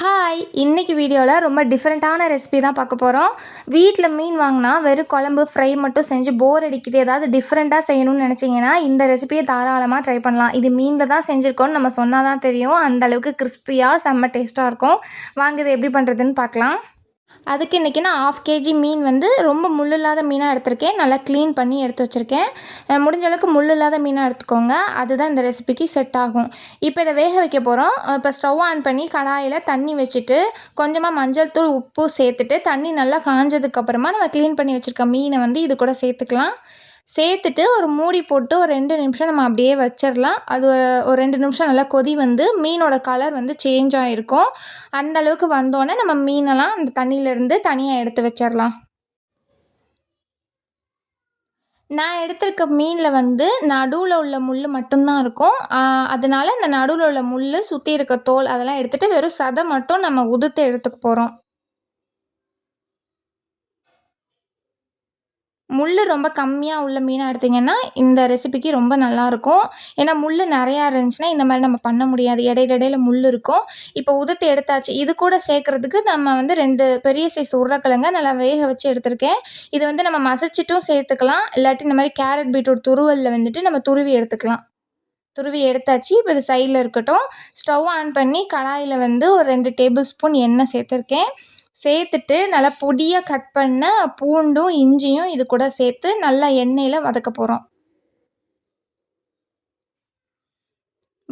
Hi இன்றைக்கி வீடியோவில் ரொம்ப டிஃப்ரெண்ட்டான ரெசிபி தான் பார்க்க போகிறோம் வீட்டில் மீன் வாங்கினா வெறும் குழம்பு ஃப்ரை மட்டும் செஞ்சு போர் அடிக்குது. ஏதாவது டிஃப்ரெண்ட்டாக செய்யணும்னு நினச்சிங்கன்னா இந்த ரெசிபியை தாராளமாக ட்ரை பண்ணலாம். இது மீனில் தான் செஞ்சுருக்கோம்னு நம்ம சொன்னால் தான் தெரியும் அந்தளவுக்கு கிறிஸ்பியாக செம்ம டேஸ்ட்டாக இருக்கும். வாங்க எப்படி பண்ணுறதுன்னு பார்க்கலாம். அதுக்கு இன்றைக்கி நான் ஆஃப் கேஜி மீன் வந்து ரொம்ப முள் இல்லாத மீனாக எடுத்திருக்கேன். நல்லா க்ளீன் பண்ணி எடுத்து வச்சுருக்கேன். முடிஞ்ச அளவுக்கு முள் இல்லாத மீனாக எடுத்துக்கோங்க. அதுதான் இந்த ரெசிபிக்கு செட் ஆகும். இப்போ இதை வேக வைக்க போகிறோம் இப்போ ஸ்டவ் ஆன் பண்ணி கடாயில் தண்ணி வச்சுட்டு கொஞ்சமாக மஞ்சள் தூள் உப்பு சேர்த்துட்டு தண்ணி நல்லா காஞ்சதுக்கப்புறமா நம்ம க்ளீன் பண்ணி வச்சுருக்க மீனை வந்து இது கூட சேர்த்துக்கலாம். சேர்த்துட்டு ஒரு மூடி போட்டு ஒரு ரெண்டு நிமிஷம் நம்ம அப்படியே வச்சிடலாம். அது ஒரு ரெண்டு நிமிஷம் நல்லா கொதி வந்து மீனோட கலர் வந்து சேஞ்ச் ஆகிருக்கும் அந்த அளவுக்கு வந்தோடனே நம்ம மீனெல்லாம் அந்த தண்ணியிலேருந்து தனியாக எடுத்து வச்சிடலாம். நான் எடுத்திருக்க மீனில் வந்து நடுவில் உள்ள முள் மட்டும்தான் இருக்கும். அதனால் இந்த நடுவில் உள்ள முள் சுற்றி இருக்க தோல் அதெல்லாம் எடுத்துகிட்டு வெறும் சதை மட்டும் நம்ம உதுத்து எடுத்துக்க போகிறோம் முள் ரொம்ப கம்மியாக உள்ள மீனாக எடுத்திங்கன்னா இந்த ரெசிபிக்கு ரொம்ப நல்லாயிருக்கும். ஏன்னா முள் நிறையா இருந்துச்சுன்னா இந்த மாதிரி நம்ம பண்ண முடியாது. இடையில இடையில முள் இருக்கும். இப்போ உதுத்து எடுத்தாச்சு. இது கூட சேர்க்குறதுக்கு நம்ம வந்து ரெண்டு பெரிய சைஸ் உருளைக்கிழங்க நல்லா வேக வச்சு எடுத்திருக்கேன். இது வந்து நம்ம மசிச்சிட்டும் சேர்த்துக்கலாம். இல்லாட்டி இந்த மாதிரி கேரட் பீட்ரூட் துருவலில் வந்துட்டு நம்ம துருவி எடுத்துக்கலாம். துருவி எடுத்தாச்சு. இப்போ இது சைடில் இருக்கட்டும். ஸ்டவ் ஆன் பண்ணி கடாயில் வந்து ஒரு ரெண்டு டேபிள் ஸ்பூன் எண்ணெய் சேர்த்துருக்கேன். சேர்த்துட்டு நல்லா பொடியாக கட் பண்ண பூண்டும் இஞ்சியும் இது கூட சேர்த்து நல்லா எண்ணெயில் வதக்க போகிறோம்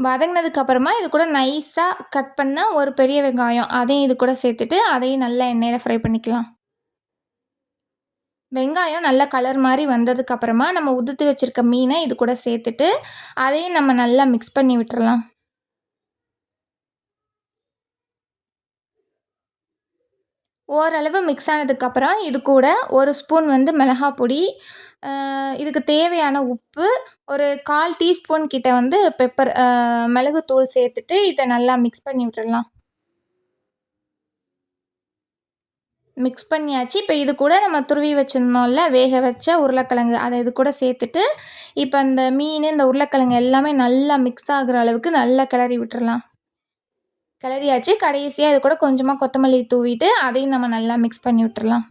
வதங்கினதுக்கப்புறமா இது கூட நைஸாக கட் பண்ண ஒரு பெரிய வெங்காயம். அதையும் இது கூட சேர்த்துட்டு அதையும் நல்லா எண்ணெயில் ஃப்ரை பண்ணிக்கலாம். வெங்காயம் நல்ல கலர் மாதிரி வந்ததுக்கப்புறமா நம்ம உதுத்து வச்சுருக்க மீனை இது கூட சேர்த்துட்டு அதையும் நம்ம நல்லா மிக்ஸ் பண்ணி விட்டுறலாம். ஓரளவு மிக்ஸ் ஆனதுக்கப்புறம் இது கூட ஒரு ஸ்பூன் வந்து மிளகாய் பொடி இதுக்கு தேவையான உப்பு ஒரு கால் டீஸ்பூன் கிட்ட வந்து பெப்பர் மிளகுத்தூள் சேர்த்துட்டு இதை நல்லா மிக்ஸ் பண்ணி விட்டுடலாம் மிக்ஸ் பண்ணியாச்சு. இப்போ இது கூட நம்ம துருவி வச்சுருந்தோம்ல வேக வச்ச உருளைக்கிழங்கு அதை இது கூட சேர்த்துட்டு இப்போ அந்த மீன் இந்த உருளைக்கிழங்கு எல்லாமே நல்லா மிக்ஸ் ஆகுற அளவுக்கு நல்லா கிளறி விட்டுடலாம் கிளறியாச்சு. கடைசியாக இது கூட கொஞ்சமாக கொத்தமல்லி தூவிட்டு அதையும் நம்ம நல்லா மிக்ஸ் பண்ணி விட்டுறலாம்.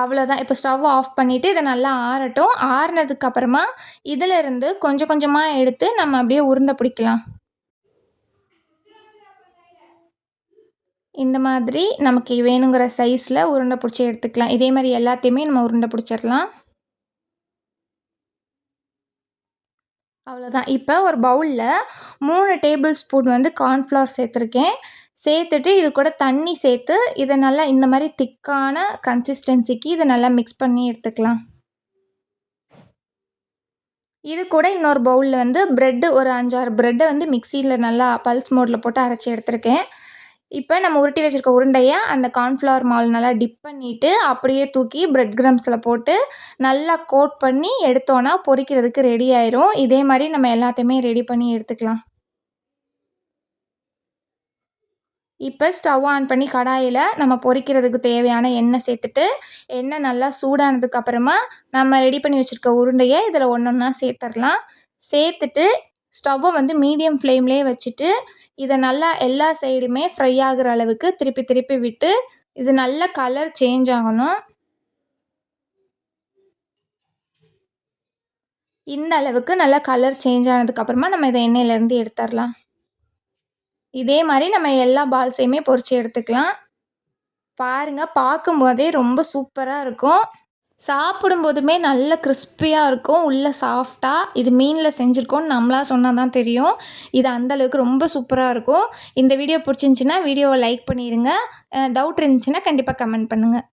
அவ்வளோதான் இப்போ ஸ்டவ் ஆஃப் பண்ணிவிட்டு இதை நல்லா ஆறட்டும். ஆறினதுக்கப்புறமா இதிலிருந்து கொஞ்சம் கொஞ்சமாக எடுத்து நம்ம அப்படியே உருண்டை பிடிக்கலாம். இந்த மாதிரி நமக்கு வேணுங்கிற சைஸில் உருண்டை பிடிச்சி எடுத்துக்கலாம். இதே மாதிரி எல்லாத்தையுமே நம்ம உருண்டை பிடிச்சிடலாம். அவ்வளோதான் இப்போ ஒரு பவுலில் மூணு டேபிள் ஸ்பூன் வந்து கார்ன்ஃப்ளவர் சேர்த்துருக்கேன். சேர்த்துட்டு இது கூட தண்ணி சேர்த்து இதை நல்லா இந்த மாதிரி திக்கான கன்சிஸ்டன்சிக்கு இதை நல்லா மிக்ஸ் பண்ணி எடுத்துக்கலாம். இது கூட இன்னொரு பவுலில் வந்து ப்ரெட்டு ஒரு அஞ்சாறு ப்ரெட்டை வந்து மிக்சியில் நல்லா பல்ஸ் மோடில் போட்டு அரைச்சி எடுத்துருக்கேன். இப்போ நம்ம உருட்டி வச்சுருக்க உருண்டையை அந்த கார்ன்ஃப்ளவர் மால் நல்லா டிப் பண்ணிவிட்டு அப்படியே தூக்கி ப்ரெட் கிரம்ஸில் போட்டு நல்லா கோட் பண்ணி எடுத்தோன்னா பொரிக்கிறதுக்கு ரெடி ஆயிரும். இதே மாதிரி நம்ம எல்லாத்தையுமே ரெடி பண்ணி எடுத்துக்கலாம். இப்போ ஸ்டவ் ஆன் பண்ணி கடாயில் நம்ம பொரிக்கிறதுக்கு தேவையான எண்ணெய் சேர்த்துட்டு எண்ணெய் நல்லா சூடானதுக்கப்புறமா நம்ம ரெடி பண்ணி வச்சுருக்க உருண்டையை இதில் ஒன்று ஒன்றா சேர்த்துடலாம் சேர்த்துட்டு ஸ்டவ்வை வந்து மீடியம் ஃப்ளேம்லேயே வச்சுட்டு இதை நல்லா எல்லா சைடுமே ஃப்ரை ஆகிற அளவுக்கு திருப்பி திருப்பி விட்டு இது நல்ல கலர் சேஞ்ச் ஆகணும். இந்த அளவுக்கு நல்லா கலர் சேஞ்ச் ஆனதுக்கப்புறமா நம்ம இதை எண்ணெயிலேருந்து எடுத்துடலாம். இதே மாதிரி நம்ம எல்லா பால்ஸையுமே பொறிச்சு எடுத்துக்கலாம். பாருங்கள் பார்க்கும்போதே ரொம்ப சூப்பராக இருக்கும். சாப்பிடும்போதுமே நல்ல கிறிஸ்பியாக இருக்கும். உள்ளே சாஃப்டாக இது மீனில் செஞ்சுருக்கோன்னு நம்மளாக சொன்னால் தான் தெரியும். இது அந்தளவுக்கு ரொம்ப சூப்பராக இருக்கும். இந்த வீடியோ பிடிச்சிருந்துச்சின்னா வீடியோவை லைக் பண்ணிடுங்க டவுட் இருந்துச்சுன்னா கண்டிப்பாக கமெண்ட் பண்ணுங்கள்